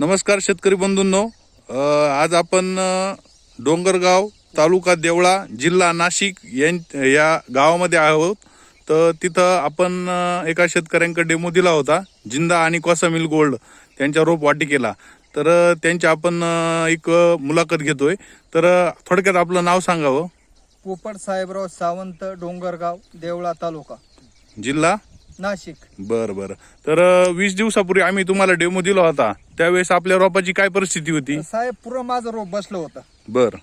नमस्कार शेतकरी बंधूंनो. आज आपण डोंगरगाव तालुका देवळा जिल्हा नाशिक यां- या गावामध्ये आहोत. तर तिथं आपण एका शेतकऱ्यांकडे डेमो दिला होता. जिंदा आणि कोसामिल गोल्ड त्यांच्या रोप वाटिकेला. तर त्यांची आपण एक मुलाखत घेतोय. तर थोडक्यात आपलं नाव सांगावं पोपट साहेबराव सावंत डोंगरगाव देवळा तालुका. जिल्हा? नाशिक. बरं बरं. तर अ, वीस दिवसापूर्वी आम्ही तुम्हाला डेमो दिला होता. त्यावेळेस आपल्या रोपाची काय परिस्थिती होती? साहेब पुरं माझं रोप बसलं होतं. बरं.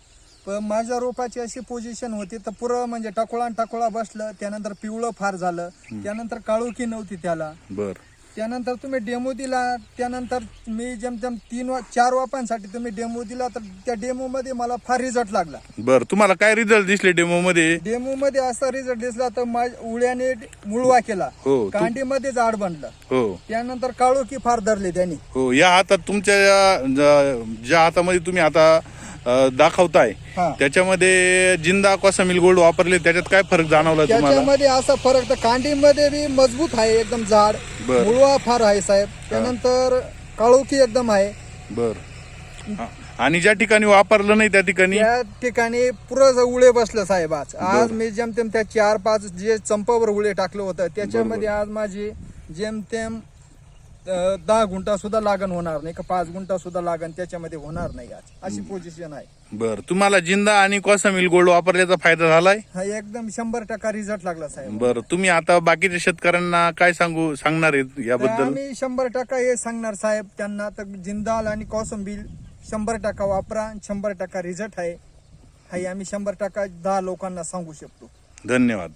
पण माझ्या रोपाची अशी पोझिशन होती तर पुरं म्हणजे टकोळा टकोळा बसलं त्यानंतर पिवळं फार झालं त्यानंतर काळोखी नव्हती त्याला. बरं. त्यानंतर तुम्ही डेमो दिला त्यानंतर मी जेमतेम तीन वा चार वापांसाठी तुम्ही डेमो दिला तर त्या डेमो मध्ये मला फार रिझल्ट लागला. बर तुम्हाला काय रिझल्ट दिसले डेमो मध्ये? डेमो मध्ये असा रिझल्ट दिसला तर माझ्या उळ्याने मुळवा केला. हो तू- कांडीमध्ये झाड बनलं. हो. त्यानंतर काळोखी फार धरली त्यांनी. हो या हातात तुमच्या ज्या हातामध्ये तुम्ही आता दाखवताय. हा. त्याच्यामध्ये जिंदा कोसामिल गोल्ड वापरले त्याच्यात काय फरक जाणवला तुम्हाला? त्याच्यामध्ये असा फरक तर कांडीमध्ये बी मजबूत आहे एकदम झाड बर. मुळवा फार आहे साहेब. त्यानंतर काळोखी एकदम आहे. बर. आणि ज्या ठिकाणी वापरलं नाही त्या ठिकाणी? त्या ठिकाणी पुरं उळे बसलं साहेब आज. आज मी जेमतेम त्या चार पाच जे चंपावर उळे टाकलं होतं त्याच्यामध्ये आज माझी जेमतेम दहा गुंठा सुद्धा लागण होणार नाही का पाच गुंठा सुद्धा लागण त्याच्यामध्ये होणार नाही आज. अशी पोझिशन आहे. बर तुम्हाला जिंदा आणि कोसामिल गोल्ड वापरल्याचा फायदा झालाय? हा एकदम शंभर टक्का रिझल्ट लागला साहेब. बर तुम्ही आता बाकीच्या शेतकऱ्यांना काय सांगू सांगणार आहेत तर याबद्दल? आम्ही शंभर टक्का हे सांगणार साहेब त्यांना तर जिंदाल आणि कोसंबील शंभर टक्का वापरा शंभर टक्का रिझल्ट आहे. हे आम्ही शंभर टक्का दहा लोकांना सांगू शकतो. धन्यवाद.